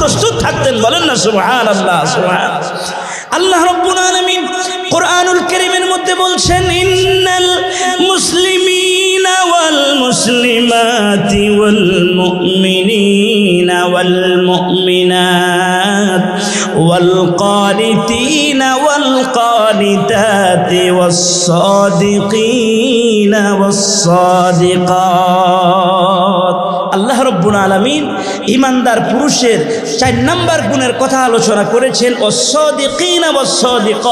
প্রস্তুত থাকতেন বলেন না সুবহান আল্লাহ সুবহান আল্লাহ রব্বুল আলামিন কোরআনুল কারীমের মধ্যে বলছেন ইন্নাল মুসলিমিনা ওয়াল মুসলিমাতি ওয়াল মুমিনিনা ওয়াল মুমিনাত ওয়াল قانتين والقانتات والصادقين والصادقات আল্লাহ রব্বুল আলমিন ইমানদার পুরুষের চার নাম্বার গুণের কথা আলোচনা করেছেন অসদিকত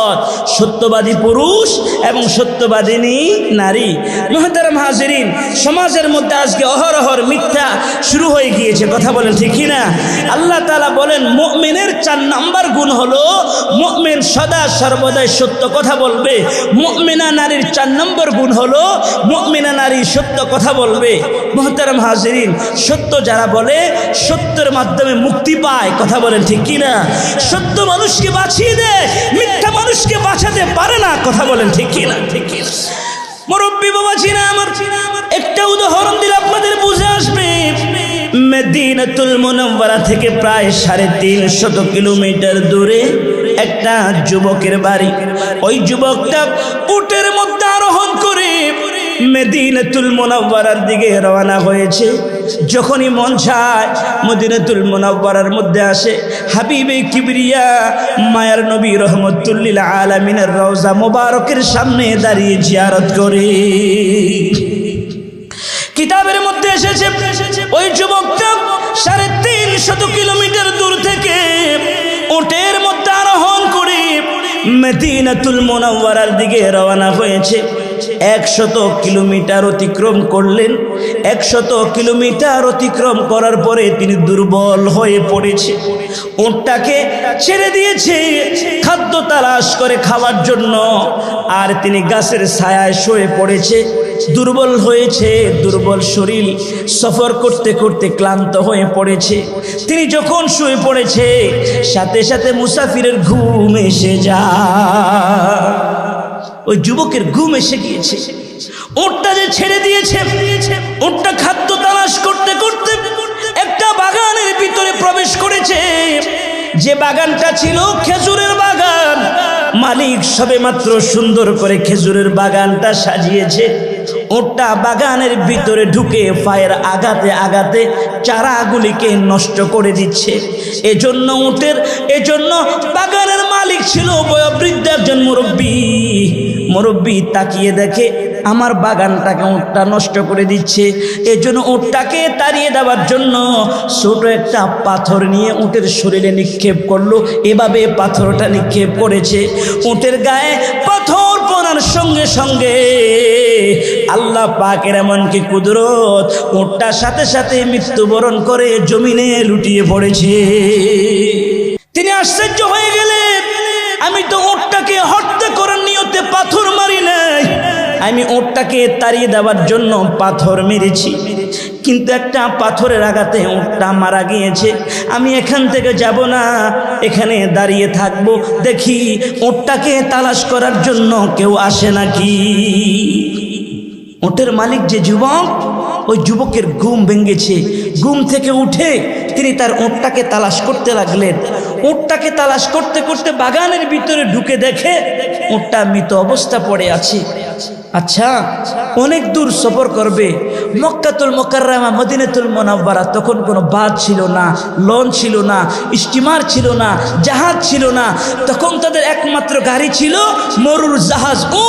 সত্যবাদী পুরুষ এবং সত্যবাদিনী নারী। মহতারাম হাজিরিন, সমাজের মধ্যে আজকে অহরহর মিথ্যা শুরু হয়ে গিয়েছে, কথা বলেন ঠিক না? আল্লাহ তালা বলেন, মুমিনের চার নাম্বার গুণ হলো, মুমিন সদা সর্বদাই সত্য কথা বলবে। মুমিনা নারীর চার নম্বর গুণ হলো, মুমিনা নারী সত্য কথা বলবে। মহতারাম হাজিরিন, সত্য যারা বলে সত্যের মাধ্যমে মুক্তি পায়, কথা বলেন ঠিক কি না সত্য মানুষকে বাঁচিয়ে দেয় মিথ্যা মানুষকে বাঁচাতে পারে না, কথা বলেন ঠিক কি না ঠিক কি না মুরব্বী বাবা চিনা আমার, একটা উদাহরণ দিলে আপনাদের বুঝে আসবে। মেদিনাতুল মুনাওয়ারা থেকে প্রায় সাড়ে তিন শত কিলোমিটার দূরে একটা যুবকের বাড়ি। ওই যুবকটা উটের মধ্যে আরোহণ করে মেদিনাতুল মুনাওয়ারার দিকে রওনা হয়েছে। যখনই মন চায়, মদিনাতুল মুনাওয়ারার মধ্যে আসে। হাবিবে কিবরিয়া, মায়ার নবী রহমতুল্লিল আলামিনের রওজা মোবারকের সামনে দাঁড়িয়ে জিয়ারত করে। কিতাবের মধ্যে এসেছে, ওই যুবকটা সাড়ে তিন শত কিলোমিটার দূর থেকে ওটের মধ্যে আরোহণ করে মেদিনাতুল মোনাওয়ারার দিকে রওনা হয়েছে। একশত কিলোমিটার অতিক্রম করলেন। একশত কিলোমিটার অতিক্রম করার পরে তিনি দুর্বল হয়ে পড়েছে। ওটটাকে ছেড়ে দিয়েছে। খাদ্য তালাশ করে খাওয়ার জন্য। আর তিনি গাছের ছায়ায় শুয়ে পড়েছে। দুর্বল হয়েছে, দুর্বল শরীর। সফর করতে করতে ক্লান্ত হয়ে পড়েছে। তিনি যখন শুয়ে পড়েছে, সাথে সাথে মুসাফিরের ঘুম এসে যায়। ওই যুবকের ঘুম এসে গিয়েছে। ওটটা যে ছেড়ে দিয়েছে ওটটা খাদ্য তালাশ করতে করতে একটা বাগানের ভিতরে প্রবেশ করেছে। যে বাগানটা ছিল খেজুরের বাগান, মালিক সবে মাত্র সুন্দর করে খেজুরের বাগানটা সাজিয়েছে। ওটা বাগানের ভিতরে ঢুকে পায়ের আগাতে আগাতে চারাগুলিকে নষ্ট করে দিচ্ছে। এজন্য উটের, এজন্য বাগানের মালিক ছিল বয়োবৃদ্ধ একজন মুরব্বী। মুরব্বী তাকিয়ে দেখে আমার বাগানটাকে উটটা নষ্ট করে দিচ্ছে। এজন্য উটটাকে তাড়িয়ে দেওয়ার জন্য ছোট একটা পাথর নিয়ে উটের শরীরে নিক্ষেপ করল। এভাবে পাথরটা নিক্ষেপ করেছে। উটের গায়ে পাথর পড়ার সঙ্গে সঙ্গে আল্লাহ পাকের এমনকি কুদরত উটটার সাথে সাথে মৃত্যুবরণ করে জমিনে লুটিয়ে পড়েছে। তিনি আশ্চর্য হয়ে গেলেন, আমি তো উটটাকে হত্যা আমি উটটাকে তাড়িয়ে দেওয়ার জন্য পাথর মেরেছি। কিন্তু একটা পাথরের আঘাতে উটটা মারা গিয়েছে। আমি এখান থেকে যাব না, এখানে দাঁড়িয়ে থাকব। দেখি উটটাকে তালাশ করার জন্য কেউ আসে নাকি? ওটের মালিক যে যুবক, ওই যুবকের ঘুম ভেঙেছে। ঘুম থেকে উঠে তিনি তার ওটটাকে তালাশ করতে লাগলেন। ওটটাকে তালাশ করতে করতে বাগানের ভিতরে ঢুকে দেখে ওটটা মৃত অবস্থা পড়ে আছে। আচ্ছা অনেক দূর সফর করবে। মক্কাতুল মোকাররামা, মদিনাতুল মোনাব্বারা তখন কোনো বাদ ছিল না, লন ছিল না, স্টিমার ছিল না, জাহাজ ছিল না। তখন তাদের একমাত্র গাড়ি ছিল মরুর জাহাজ। ও,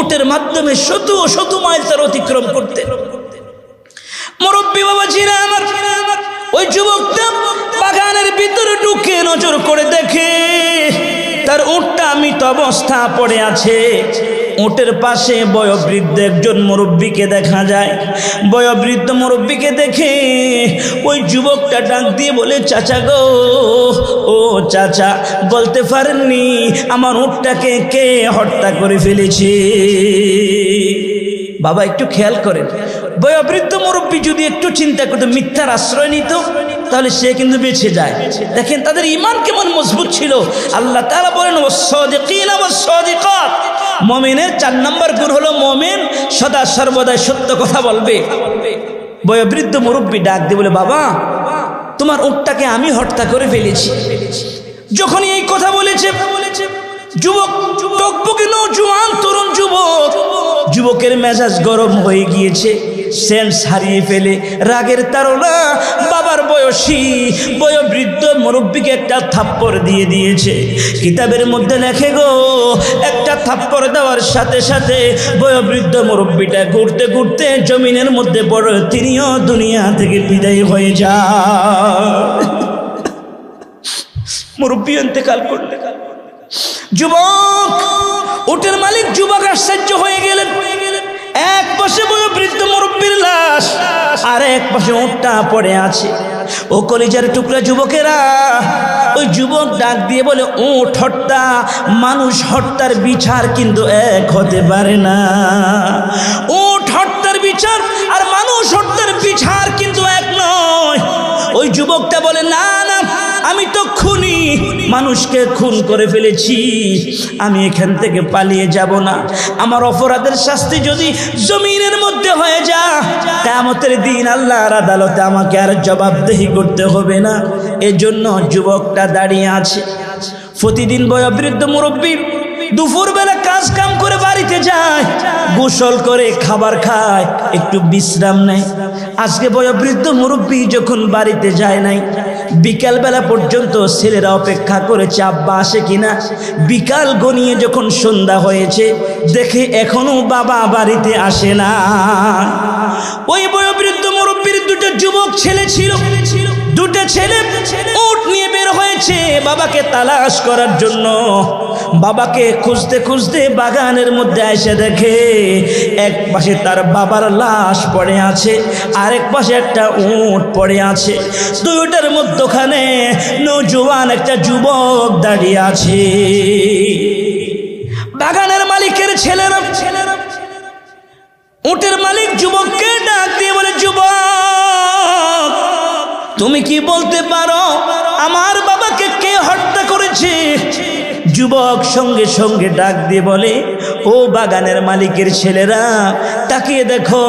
উটের মাধ্যমে শত শত মাইল তার অতিক্রম করতে। মুরব্বী বাবা ছিল আমার ওই যুবকটা বাগানের ভিতরে ঢুকে নজর করে দেখে, তার উটটা মৃত অবস্থা পড়ে আছে। উটের পাশে বয়োবৃদ্ধ একজন মুরব্বীকে দেখা যায়। বয়োবৃদ্ধ মুরব্বীকে দেখে ওই যুবকটা ডাক দিয়ে বলে, চাচা গো, ও চাচা, বলতে পারেননি, আমার উটটাকে কে হত্যা করে ফেলেছে? বাবা, একটু খেয়াল করেন। বয়োবৃদ্ধ মুরব্বী যদি একটু চিন্তা করতো, মিথ্যার আশ্রয় নিত, তাহলে সে কিন্তু বেঁচে যায়। দেখেন, তাদের ইমান কেমন মজবুত ছিল। আল্লাহ তারা বলেন মমিনের চার নম্বর গুণ হলো মমিন সদা সর্বদাই সত্য কথা বলবে। বয়োবৃদ্ধ মুরব্বী ডাক দিয়ে বলে, বাবা, তোমার উটটাকে আমি হত্যা করে ফেলেছি। যখনই এই কথা বলেছে বলেছে যুবক টকবকে নৌজওয়ান তরুণ যুবক। যুবকের মেজাজ গরম হয়ে গিয়েছে, সেন্স হারিয়ে ফেলে, রাগের তারা বাবার বয়সী, বয়োবৃদ্ধ মুরব্বীকে একটা থাপ্পড় দিয়ে দিয়েছে। কিতাবের মধ্যে লেখে গো, একটা থাপ্পড় দেওয়ার সাথে সাথে বয়োবৃদ্ধ মুরব্বীটা ঘুরতে ঘুরতে জমিনের মধ্যে বড় তিনিও দুনিয়া থেকে বিদায় হয়ে যায় মুরব্বী অন্তেকাল করলে যুবক, উটের মালিক যুবক আশ্চর্য হয়ে গেলেন। এক পাশে বৃদ্ধ মুরব্বীর লাশ, আর এক পাশে উটটা পড়ে আছে। ও কলিজার টুকরা যুবকেরা, ওই যুবক ডাক দিয়ে বলে, উঠ হত্যা মানুষ হত্যার বিচার কিন্তু এক হতে পারে না। উঠ হত্যার বিচার আর মানুষ হত্যার বিচার কিন্তু এক নয়। ওই যুবকটা বলে না আমি তো খুনি। মানুষকে খুন করে ফেলেছি। আমি এখান থেকে পালিয়ে যাব না। আমার অপরাধের শাস্তি যদি জমিনের মধ্যে হয়ে যা কেমতের দিন আল্লাহর আদালতে আমাকে আর জবাবদেহি করতে হবে না। এজন্য যুবকটা দাঁড়িয়ে আছে। প্রতিদিন বয়োবৃদ্ধ মুরব্বী দুপুরবেলা কাজ কাম করে বাড়িতে যায়, গোসল করে খাবার খায়, একটু বিশ্রাম নেয়। আজকে বয়োবৃদ্ধ মুরব্বী যখন বাড়িতে যায় নাই বিকালবেলা পর্যন্ত ছেলেরা অপেক্ষা করেছে, আব্বা আসে কিনা? বিকাল গনিয়ে যখন সন্ধ্যা হয়েছে, দেখে এখনও বাবা বাড়িতে আসে না। ওই বয়োবৃদ্ধ মুরব্বীর দুটো যুবক ছেলে ছিল। দুটো ছেলে উঠ নিয়ে বের হয়েছে বাবাকে তালাশ করার জন্য। বাবাকে খুঁজতে খুঁজতে বাগানের মধ্যে এসে দেখে এক পাশে তার বাবার লাশ পড়ে আছে, আরেক পাশে একটা উট পড়ে আছে। দুইটার মধ্যখানে নৌজওয়ান একটা যুবক দাঁড়িয়ে আছে। বাগানের মালিকের ছেলেরা ছেলেরা, উটের মালিক যুবককে ডাক দিয়ে বলে, যুবক, তুমি কি বলতে পারো? আমার বাবাকে কে হত্যা করেছে? যুবক সঙ্গে সঙ্গে ডাক দিয়ে বলে, ও বাগানের মালিকের ছেলেরা, তাকিয়ে দেখো,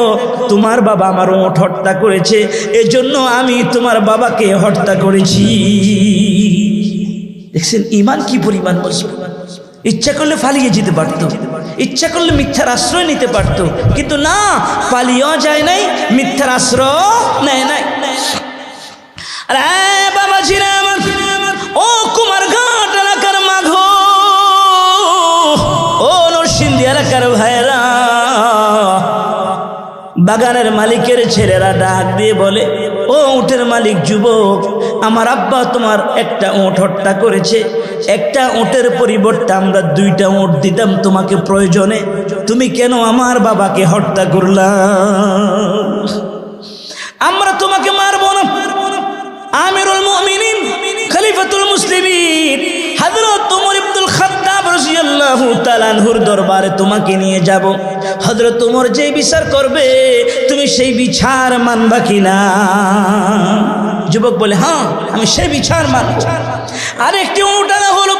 তোমার বাবা আমার ওঠ হত্যা করেছে, এজন্য আমি তোমার বাবাকে হত্যা করেছি। দেখছেন, ইমান কি পরিমাণ মজবুত ইচ্ছা করলে পালিয়ে যেতে পারত, ইচ্ছা করলে মিথ্যার আশ্রয় নিতে পারত, কিন্তু না, পালিয়েও যায় নাই, মিথ্যার আশ্রয় নেয় নাই। আরে বাগানের মালিকের ছেলেরা ডাক দিয়ে বলে, ও উটের মালিক যুবক, আমার আব্বা তোমার একটা উঁট হত্যা করেছে। একটা উটের পরিবর্তে আমরা দুইটা উঁট দিতাম তোমাকে প্রয়োজনে। তুমি কেন আমার বাবাকে হত্যা করলাম আমরা তোমাকে মারবো না। আমিরুল মুমিনিন, খলিফাতুল মুসলিমিন, হযরত ওমর তাআলা আনহুর দরবারে তোমাকে নিয়ে যাব। হযরত ওমর যে বিচার করবে, তুমি সেই বিচার মানবা কিনা? যুবক বলে হ্যাঁ আমি সেই বিচার মানব। আরেকটি উট আনা হলো,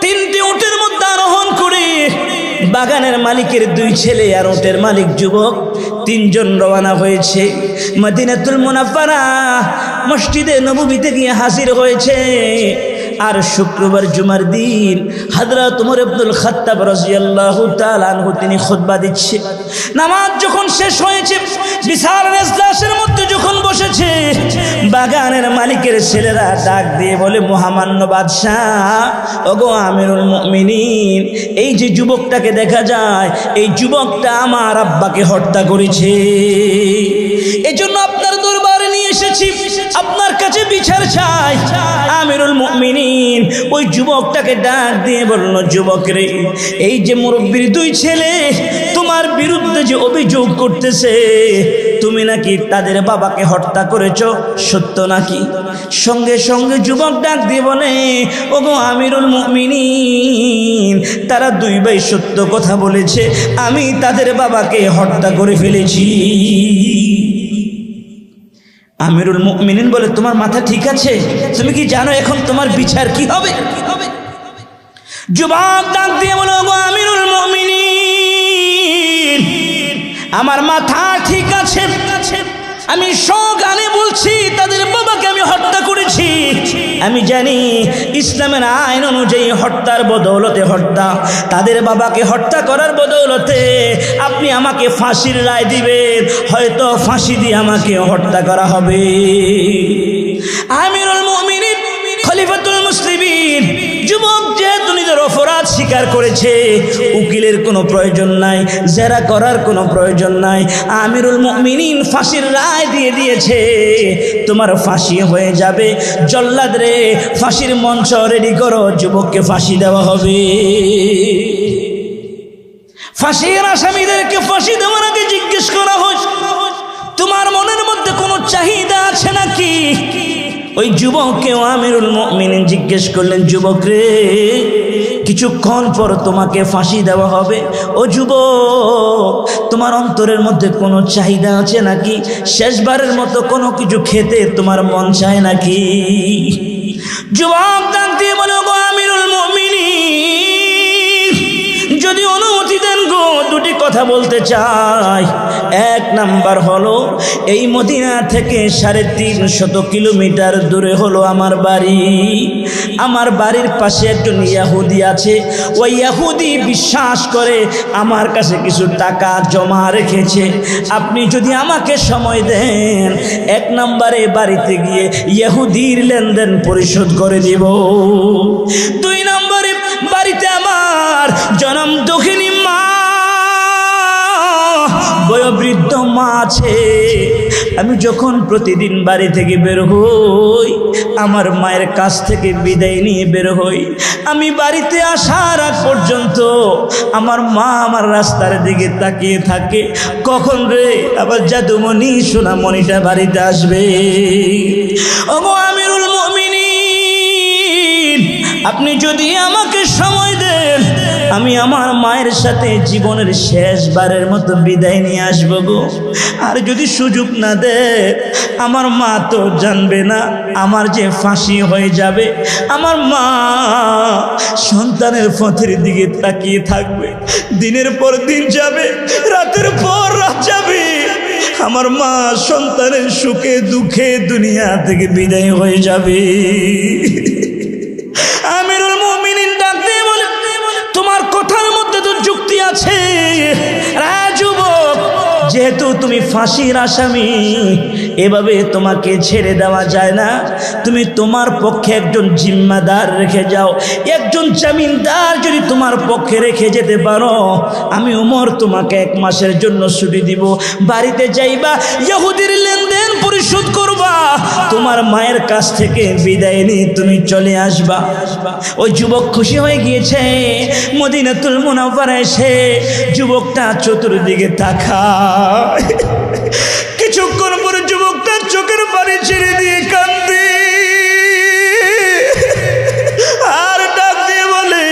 তিনটি উটের মধ্যে আরোহণ করে বাগানের মালিকের দুই ছেলে আর ওটের মালিক যুবক তিনজন রওনা হয়েছে। মদিনাতুল মুনাফারা মসজিদে নবীতে গিয়ে হাজির হয়েছে। আর শুক্রবার জুমার দিন হাজরত উমর আব্দুল খাত্তাব রাদিয়াল্লাহু তাআলা আনহু তিনি খুতবা দিচ্ছে। নামাজ যখন শেষ হয়েছে, বিশাল রেজলাসের মধ্যে যখন বসেছে, বাগানের মালিকের ছেলেরা ডাক দিয়ে বলে, মহামান্য বাদশাহ, ওগো আমিরুল মুমিনিন, এই যে যুবকটাকে দেখা যায়, এই যুবকটা আমার আব্বাকে হত্যা করেছে। এজন্য এসেছি, আপনার কাছে বিচার চাই। আমিরুল মুমিনিন, ওই যুবকটাকে ডাক দিয়ে বলল, যুবক রে, এই যে মুরব্বীর দুই ছেলে, তোমার বিরুদ্ধে যে অভিযোগ করতেছে, তুমি নাকি তাদের বাবাকে হত্যা করেছ? সত্য নাকি? সঙ্গে সঙ্গে যুবক ডাক দিয়ে বলে, ওগো আমিরুল মুমিনিন, তারা দুই ভাই সত্য কথা বলেছে। আমি তাদের বাবাকে হত্যা করে ফেলেছি। আমিরুল মিনিন বলে, তোমার মাথা ঠিক আছে? তুমি কি জানো এখন তোমার বিচার কি হবে? যুবক দিয়ে বলো আমিরুল মুমিনিন, আমার মাথা আমি জানি ইসলামের আইন অনুযায়ী হত্যার বদৌলতে হত্যা। তাদের বাবাকে হত্যা করার বদৌলতে আপনি আমাকে ফাঁসির রায় দিবেন, হয়তো ফাঁসি দিয়ে আমাকে হত্যা করা হবে। আমিরুল স্বীকার করেছে, উকিলের কোনো প্রয়োজন নাই, জেরা করার কোনো প্রয়োজন নাই। আমিরুল মমিনিন ফাঁসির রায় দিয়ে দিয়েছে, তোমার ফাঁসি হয়ে যাবে। জল্লাদ রে, ফাঁসির মঞ্চ রেডি করো, যুবককে ফাঁসি দেওয়া হবে। ফাঁসির আসামিদেরকে ফাঁসি দেওয়ার আগে জিজ্ঞেস ওই যুবককে আমিরুল মমিন জিজ্ঞেস করলেন, যুবক রে, কিছুক্ষণ পর তোমাকে ফাঁসি দেওয়া হবে। ও যুবক, তোমার অন্তরের মধ্যে কোনো চাহিদা আছে নাকি? শেষবারের মতো কোনো কিছু খেতে তোমার মন চায় নাকি? যুবক দান্তি বলো গো আমিরুল মুমিনিন যদি গো দুটি কথা বলতে চাই। এক নাম্বার হলো, এই মদিনা থেকে সাড়ে তিন শত কিলোমিটার দূরে হলো আমার বাড়ি। আমার বাড়ির পাশে একজন ইয়াহুদি আছে। ওই ইয়াহুদি বিশ্বাস করে আমার কাছে কিছু টাকা জমা রেখেছে। আপনি যদি আমাকে সময় দেন, এক নম্বরে বাড়িতে গিয়ে ইয়াহুদির লেনদেন পরিশোধ করে দিব। দুই নম্বরে বাড়িতে আমার জনম দক্ষিণী বয়োবৃদ্ধ মা আছে, আমি যখন প্রতিদিন বাড়ি থেকে বের হই, আমার মায়ের কাছ থেকে বিদায় নিয়ে বের হই। আমি বাড়িতে আসার আগ পর্যন্ত আমার মা আমার রাস্তার দিকে তাকিয়ে থাকে, কখন রে? আবার জাদুমণি, সোনামণিটা বাড়িতে আসবে? ওগো আমিরুল মুমিনিন, আপনি যদি আমাকে সময় দেন আমি আমার মায়ের সাথে জীবনের শেষবারের মতো বিদায় নিয়ে আসব গো। আর যদি সুযোগ না দে আমার মা তো জানবে না, আমার যে ফাঁসি হয়ে যাবে, আমার মা সন্তানের পথের দিকে তাকিয়ে থাকবে। দিনের পর দিন যাবে, রাতের পর রাত যাবে। আমার মা সন্তানের সুখে দুঃখে দুনিয়া থেকে বিদায় হয়ে যাবে। তুমি ফাঁসির আসামি। এভাবে তোমাকে ছেড়ে দেওয়া যায় না। তুমি তোমার পক্ষে একজন জিম্মাদার রেখে যাও। একজন জামিনদার যদি তোমার পক্ষে রেখে যেতে পারো, আমি উমর তোমাকে এক মাসের জন্য ছুটি দিব। বাড়িতে যাইবা, ইহুদির লেনদেন পরিশোধ করবা। তোমার মায়ের কাছ থেকে বিদায় নিয়ে তুমি চলে আসবা। ওই যুবক খুশি হয়ে গিয়েছে, মদিনাতুল মুনাফারা এসে যুবকটা চতুর্দিকে তাকায়। কিছুক্ষণ পরে যুবকটা চোখের পানি ছেড়ে দিয়ে কান্দে আর ডাক দিয়ে বলে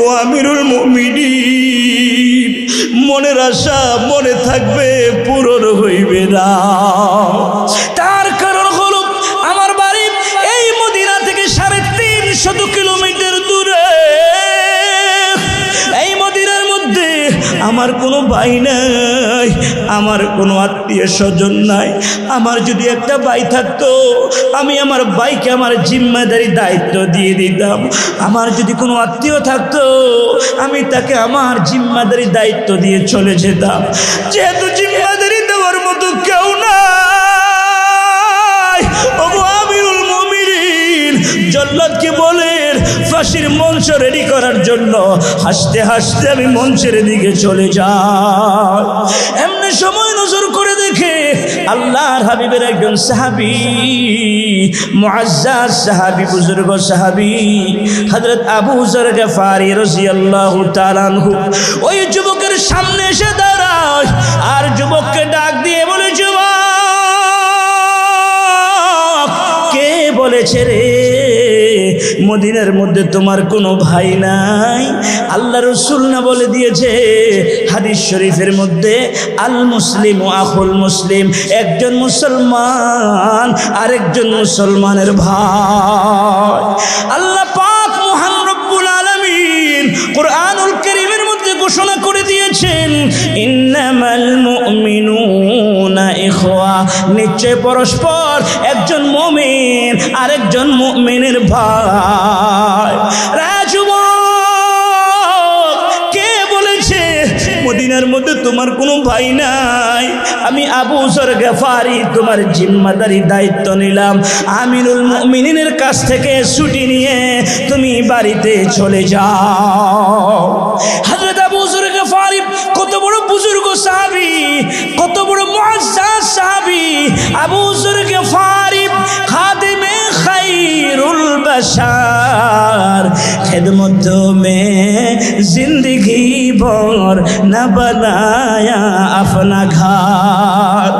ও আমিরুল মুমিনিন, মনের আশা মনে থাকবে, পূরণ হইবে না। ভাই নাই, আমার কোনো আত্মীয় স্বজন নাই। আমার যদি একটা ভাই থাকতো, আমি আমার বাইকে আমার জিম্মাদারি দায়িত্ব দিয়ে দিতাম। আমার যদি কোনো আত্মীয় থাকতো, আমি তাকে আমার জিম্মাদারি দায়িত্ব দিয়ে চলে যেতাম। যেহেতু ফাঁসির মঞ্চ রেডি করার জন্য হাসতে হাসতে আমি মঞ্চের দিকে চলে যাই। এমনি সময় নজর করে দেখে আল্লাহর হাবিবের একজন সাহাবি মুআজ্জাজ সাহাবি, বুজুর্গ সাহাবি, হযরত আবু যর গফারি রাদিয়াল্লাহু তাআলা ওই যুবকের সামনে এসে দাঁড়ায় আর যুবককে ডাক দিয়ে বলে, যুবক, কে বলেছে রে মদিনার মধ্যে তোমার কোনো ভাই নাই। আল্লাহ রসুল না বলে দিয়েছে, হাদিস শরীফের মধ্যে, আল মুসলিম ও আহুল মুসলিম, একজন মুসলমান, আরেকজন মুসলমানের ভাই। আল্লাহ পাক মহান রব্বুল আলামিন কোরআনুল কারীমের মধ্যে ঘোষণা করে দিয়েছেন ইখওয়া নিশ্চয় পরস্পর একজন মমিন, আরেকজন মমিনের ভাই। রাজুবক কে বলেছে, মদিনার মধ্যে তোমার কোনো ভাই নাই? আমি আবু সর তোমার জিম্মাদারি দায়িত্ব নিলাম। আমিনুল মুমিনের কাছ থেকে ছুটি নিয়ে তুমি বাড়িতে চলে যাও। হযরত আবু কত বড় বুজুর্গ সাহাবী, কত বড় মুআজ্জাজ সাহাবী আবু যুরকে ফারিব খাদিমে খাইরুল বাশার। খেদমত মে জিন্দগি ভর না বানায়া আপনা ঘর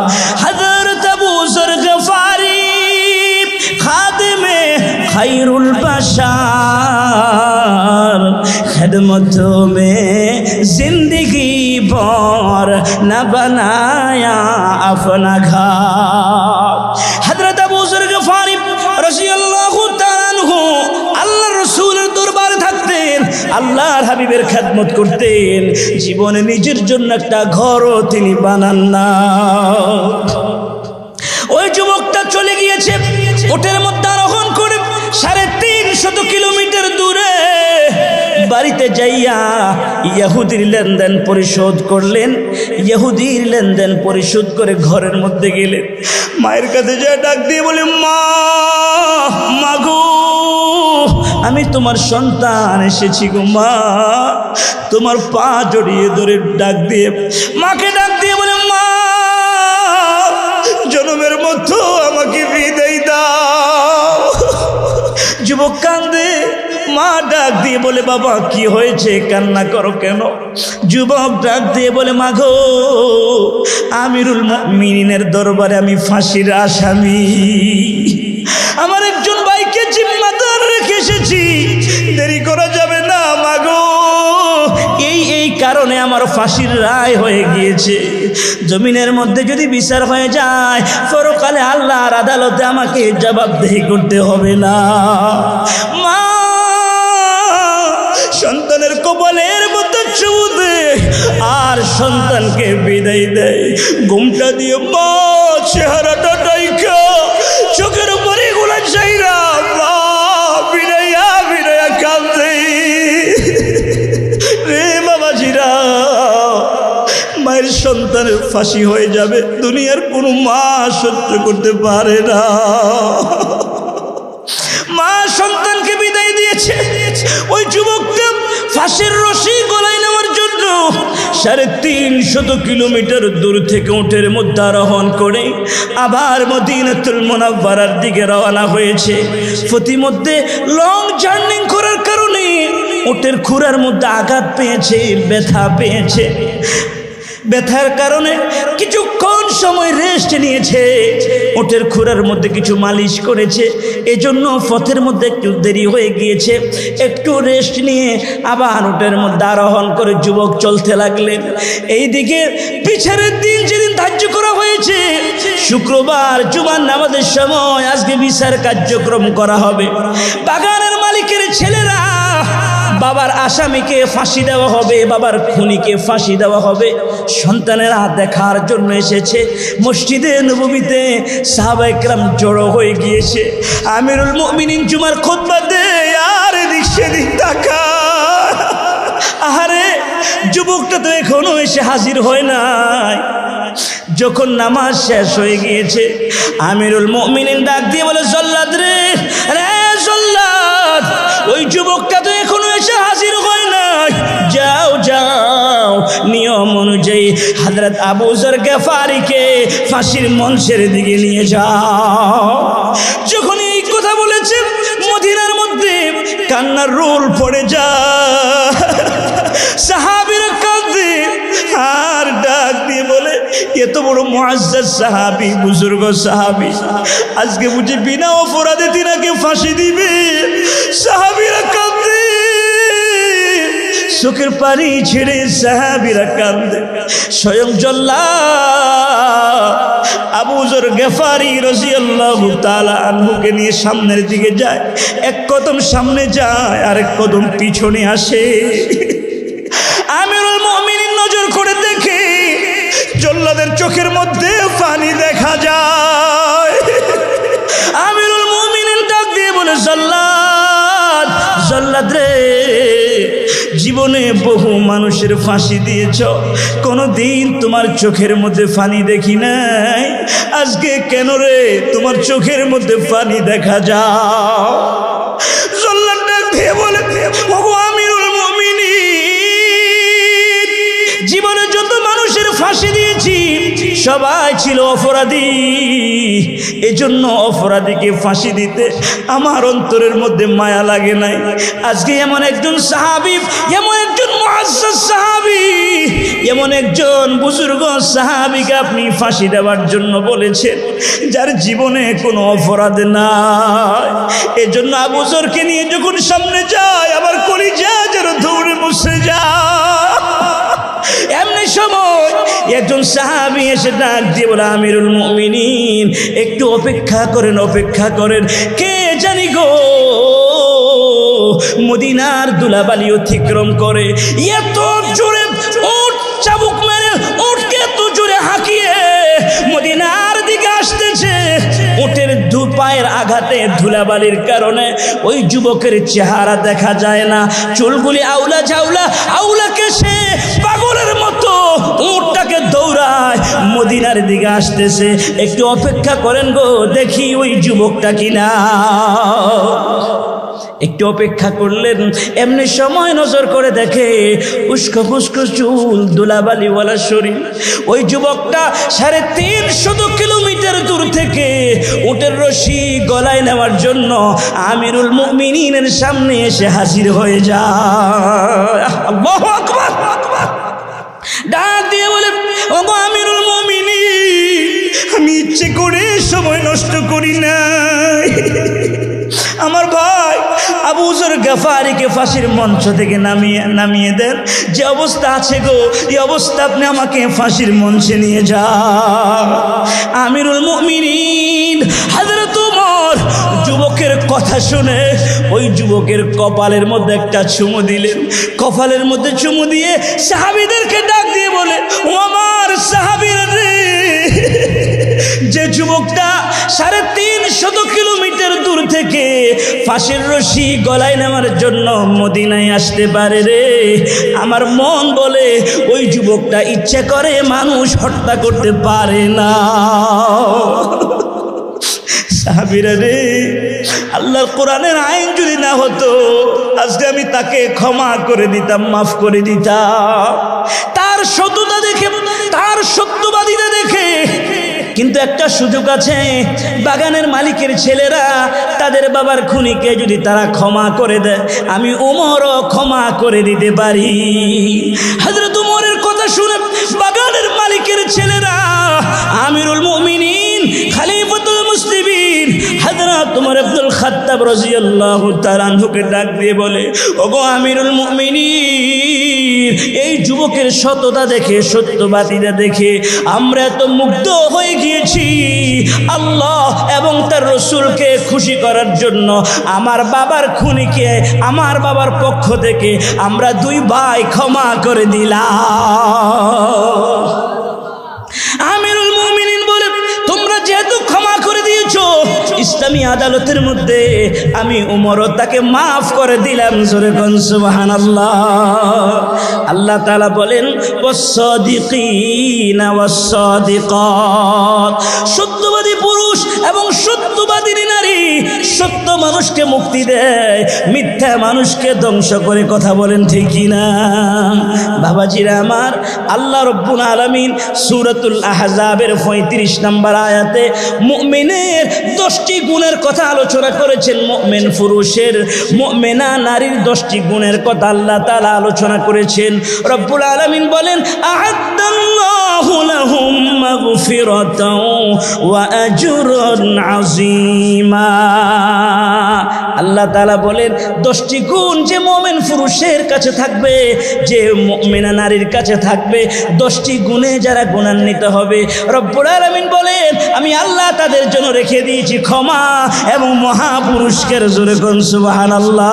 হযরত আবু যুরক ফারিব খাদিমে খাইরুল বাশার। خدمت میں জিন্দগি بور نہ بنایا اپنا گھر حضرت ابو ذر غفاری رضی اللہ থাকতেন, আল্লাহর হাবিবের খেদমত করতেন, জীবনে নিজের জন্য একটা ঘরও তিনি বানান না। ওই যুবকটা চলে গিয়েছে ওটের মধ্যে আরোহণ করে সাড়ে তিন শত কিলোমিটার বাড়িতে যাইয়া ইহুদির লেনদেন পরিশোধ করলেন ইহুদির লেনদেন পরিশোধ করে ঘরের মধ্যে গেলেন। মায়ের কাছে যা ডাক দিয়ে বলে, মা মাগো আমি তোমার সন্তান এসেছি গো মা। তোমার পা জড়িয়ে ধরে ডাক দিয়ে, মাকে ডাক দিয়ে বলে, মা, জনমের মতো আমাকে বিদায় দাও। যুবক কান্দে মা ডাক দিয়ে বলে, বাবা, কি হয়েছে? কান্না করো কেন? যুবক ডাক দিয়ে বলে, মা গো, আমিরুল মিনিনের দরবারে আমি ফাঁসির আসামি। আমার একজন ভাইকে জিম্মাদার রেখে এসেছি। দেরি করা যাবে না মাগো এই এই কারণে আমার ফাঁসির রায় হয়ে গিয়েছে। জমিনের মধ্যে যদি বিচার হয়ে যায়, পরকালে আল্লাহর আদালতে আমাকে জবাবদেহি করতে হবে না। মা মতো আর সন্তানকে বিদায় দেয়। ঘুমটা দিয়ে চেহারাটা চোখের উপরে গুলা চাইরা রে বাবাজিরা, মায়ের সন্তানের ফাঁসি হয়ে যাবে, দুনিয়ার কোনো মা সহ্য করতে পারে না। মা সন্তানকে বিদায় দিয়েছে, ওই যুবকটা ফাঁসির রশি গলায় সাড়ে তিন শত কিলোমিটার দূর থেকে উঠের মধ্যে আরোহণ করে আবার মদিনাতুল মোনাব্বারার দিকে রওনা হয়েছে। প্রতিমধ্যে লং জার্নিং করার কারণে উটের খুরার মধ্যে আঘাত পেয়েছে, ব্যথা পেয়েছে। ব্যথার কারণে কিছুক্ষণ সময় রেস্ট নিয়েছে। ওটের খুরার মধ্যে কিছু মালিশ করেছে। এজন্য পথের মধ্যে একটু দেরি হয়ে গিয়েছে। একটু রেস্ট নিয়ে আবার ওটের মধ্যে আরোহণ করে যুবক চলতে লাগলেন। এইদিকে পিছনের দিন যেদিন ধার্য করা হয়েছে, শুক্রবার জুমার নামাজের সময় আজকে বিচার কার্যক্রম করা হবে। বাগানের মালিকের ছেলেরা বাবার আসামিকে ফাঁসি দেওয়া হবে, বাবার খুনিকে ফাঁসি দেওয়া হবে। সন্তানেরা দেখার জন্য এসেছে। মসজিদে নবীতে সাহাবাইকরাম জড়ো হয়ে গিয়েছে। আমিরুল মুমিনিন জুমার খোদবা দে আর এদিক সেদিক তাকা আহারে, যুবকটা তো এখনও এসে হাজির হয় নাই। যখন নামাজ শেষ হয়ে গিয়েছে, আমিরুল মুমিনিন ডাক দিয়ে বলে হজরত আবু জর গেফারিকে ফাঁসির মঞ্চের দিকে নিয়ে যাও। যখন এই কথা বলেছে, মদিনার মধ্যে কান্নার রোল পড়ে যা সাহাবির কাঁদে, আর ডাক দিয়ে বলে এত বড় মুআজ্জাজ সাহাবি, বুজুর্গ সাহাবি। আজকে বুঝি বিনা অপরাধে তিনাকে ফাঁসি দিবে? সাহাবিরা চোখের পানি ছেড়ে সাহাবিরা কান্দে। স্বয়ং জল্লা আবুজর গেফারি রজিয়াল্লাহু তাআলা আনহুকে নিয়ে সামনের দিকে যায়। এক কদম সামনে যায় আর এক কদম পিছনে আসে। আমিরুল মুমিনিন নজর করে দেখে জল্লাদের চোখের মধ্যে পানি দেখা যায়। জীবনে বহু মানুষের ফাঁসি দিয়েছ। কোনো দিন তোমার চোখের মধ্যে ফানি দেখি নাই। আজকে কেন রে তোমার চোখের মধ্যে ফানি দেখা যাও? সবাই ছিল অপরাধী। এজন্য অপরাধীকে ফাঁসি দিতে আমার অন্তরের মধ্যে মায়া লাগে নাই। আজকে এমন একজন সাহাবি, এমন একজন সাহাবি, এমন একজন বুজুর্গ সাহাবিকে আপনি ফাঁসি দেওয়ার জন্য বলেছেন, যার জীবনে কোনো অপরাধ নাই। এজন্য আবুজরকে নিয়ে যখন সামনে যায়, আবার যা যেন দৌড়ে বসে যায়। এমনি সময় একজন সাহাবি এসে ডাক দিয়ে বলে, আমিরুল মুমিনিন, একটু অপেক্ষা করেন অপেক্ষা করেন। কে জানি গো, মদিনার দুলাবালি অতিক্রম করে। এত আঘাতে ধুলাবালির কারণে ওই যুবকের চেহারা দেখা যায় না। চুলগুলি আউলা ঝাউলা আউলাকে সে পাগলের মতো উঠটাকে দৌড়ায়, মদিনার দিকে আসতেছে। একটু অপেক্ষা করেন গো, দেখি ওই যুবকটা কিনা। একটু অপেক্ষা করলেন, এমনি সময় নজর করে দেখে উস্কো ফুস্কো চুল দুলাবালিওয়ালা শরীর। ওই যুবকটা সাড়ে তিনশত কিলোমিটার দূর থেকে উটের রশি গলায় নেওয়ার জন্য আমিরুল মুমিনিনের সামনে এসে হাজির হয়ে যায়। বলে আমিরুল মুমিনিন, আমি ইচ্ছে করে সময় নষ্ট করি না আমার ভাই আবু জর গাফারিকে ফাঁসির মঞ্চ থেকে নামিয়ে নামিয়ে দেন। যে অবস্থা আছে গো, এই অবস্থা আপনি আমাকে ফাঁসির মঞ্চে নিয়ে যা আমিরুল মুমিনিন হাজরত উমর যুবকের কথা শুনে ওই যুবকের কপালের মধ্যে একটা চুমু দিলেন। কপালের মধ্যে চুমু দিয়ে সাহাবিদেরকে ডাক দিয়ে বলে, ও আমার সাহাবির রে। যে যুবকটা সাড়ে তিন শত কিলোমিটার দূর থেকে ফাঁসের রশি গলায় নেওয়ার জন্য মদিনায় আসতে পারে রে। আমার মন বলে ওই যুবকটা ইচ্ছে করে মানুষ হত্যা করতে পারে না। সাহাবিরা রে, আল্লাহর কোরআনের আইন যদি না হতো, আজকে আমি তাকে ক্ষমা করে দিতাম, মাফ করে দিতাম। তার সত্যতা দেখে, তার দেখে কিন্তু একটা সুযোগ আছে। বাগানের মালিকের ছেলেরা তাদের বাবার খুনিকে যদি তারা ক্ষমা করে দেয়, আমি উমরও ক্ষমা করে দিতে পারি। হাজরত উমরের কথা শুনে বাগানের মালিকের ছেলেরা, আমিরুল মুসলিমিন উমর আব্দুল খাত্তাব রাদিয়াল্লাহু তাআলা আনহুকে ডাক দিয়ে বলে, ওগো আমিরুল মুমিনিন, এই যুবকের সততা দেখে দেখে আমরা এত মুগ্ধ হয়ে গিয়েছি। আল্লাহ এবং তার রসুলকে খুশি করার জন্য আমার বাবার খুনিকে, আমার বাবার পক্ষ থেকে আমরা দুই ভাই ক্ষমা করে দিলাম। আমিরুল মুমিনিন বলে, তোমরা যেহেতু ক্ষমা ইসলামী আদালতের মধ্যে আমি উমরও তাকে মাফ করে দিলাম। সুবহানাল্লাহ। আল্লাহ তালা বলেন সত্যবাদী পুরুষ এবং সত্যবাদী নারী সত্য মানুষকে মুক্তি দেয়, মিথ্যা মানুষকে ধ্বংস করে কথা বলেন ঠিক কিনা? বাবাজিরা আমার, আল্লাহ রব্বুল আলমিন সুরতুল আহজাবের পঁয়ত্রিশ নম্বর আয়াতে মুমিনের দশটি গুণের কথা আলোচনা করেছেন। মুমিন পুরুষের, মুমিনা নারীর দশটি গুণের কথা আল্লাহ তালা আলোচনা করেছেন। রব্বুল আলামিন বলেন মাগফিরাতাও ওয়া আজরান আযীমা। আল্লাহ তালা বলেন, দশটি গুণ যে মোমেন পুরুষের কাছে থাকবে, যে মেনা নারীর কাছে থাকবে, দশটি গুণে যারা গুণান্বিত হবে। রব্বুল আলমিন বলেন, আমি আল্লাহ তাদের জন্য রেখে দিয়েছি ক্ষমা এবং মহাপুরুষকে জোরে কোন সুবহানাল্লাহ।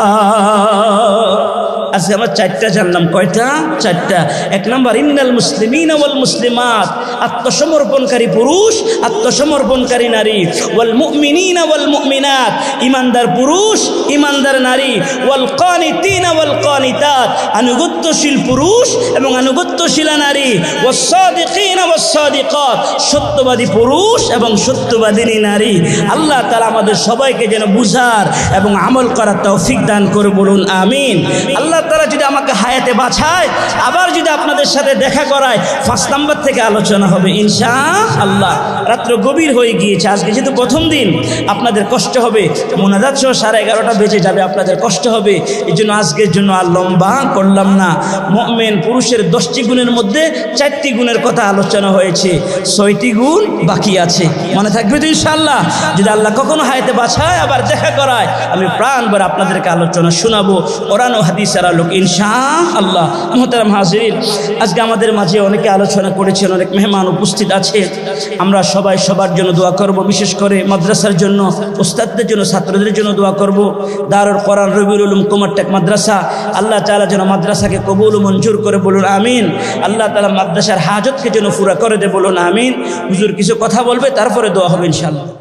আজকে আমরা চারটা জানলাম। কয়টা? চারটা। এক নম্বর, ইন্নাল মুসলিমিন ওয়াল মুসলিমাত আত্মসমর্পণকারী পুরুষ, আত্মসমর্পণকারী নারী। ওয়াল মুমিনিনা ওয়াল মুমিনাত ইমানদার পুরুষ, ইমানদার নারী। ওয়াল কানিতিনা ওয়াল কানিতাত আনুগত্যশীল পুরুষ এবং আনুগত্যশীলা নারী। ওয়াস সাদিকিনা ওয়াস সাদিকাত সত্যবাদী পুরুষ এবং সত্যবাদিনী নারী। আল্লাহ তাআলা আমাদের সবাইকে যেন বুঝার এবং আমল করার তৌফিক দান করে বলুন, আমিন। আল্লাহ তাআলা যদি আমাকে হায়াতে বাছায়, আবার যদি আপনাদের সাথে দেখা করায় ফার্স্ট নাম্বার থেকে আলোচনা হবে ইনশা আল্লাহ রাত্র গভীর হয়ে গিয়েছে, আজকে যেহেতু প্রথম দিন, আপনাদের কষ্ট হবে মোনাজাত সহ সাড়ে এগারোটা বেজে যাবে, আপনাদের কষ্ট হবে। এই জন্য আজকের জন্য আর লম্বা করলাম না। মেন পুরুষের দশটি গুণের মধ্যে চারটি গুণের কথা আলোচনা হয়েছে, ছয়টি গুণ বাকি আছে। মনে থাকবে তো ইনশাল্লাহ যদি আল্লাহ কখনো হায়াতে বাছায়, আবার দেখা করায়, আমি প্রাণ ভরে আপনাদেরকে আলোচনা শোনাবো। কোরআন ও হাদিসের আলোক ইনশা আল্লাহ মোহতারাম হাজির আজকে আমাদের মাঝে অনেকে আলোচনা করেছেন, অনেক মেহমান উপস্থিত আছে আমরা সবাই সবার জন্য দোয়া করব, বিশেষ করে মাদ্রাসার জন্য, ওস্তাদদের জন্য, ছাত্রদের জন্য দোয়া করব। দারুল কোরআন, রবিউল উলুম কুমারটেক মাদ্রাসা, আল্লাহ তালা যেন মাদ্রাসাকে কবুল মঞ্জুর করে বলুন, আমিন। আল্লাহ তালা মাদ্রাসার হাজতকে যেন পুরা করে দে বলুন, আমিন। হুজুর কিছু কথা বলবে, তারপরে দোয়া হবে ইনশাল্লাহ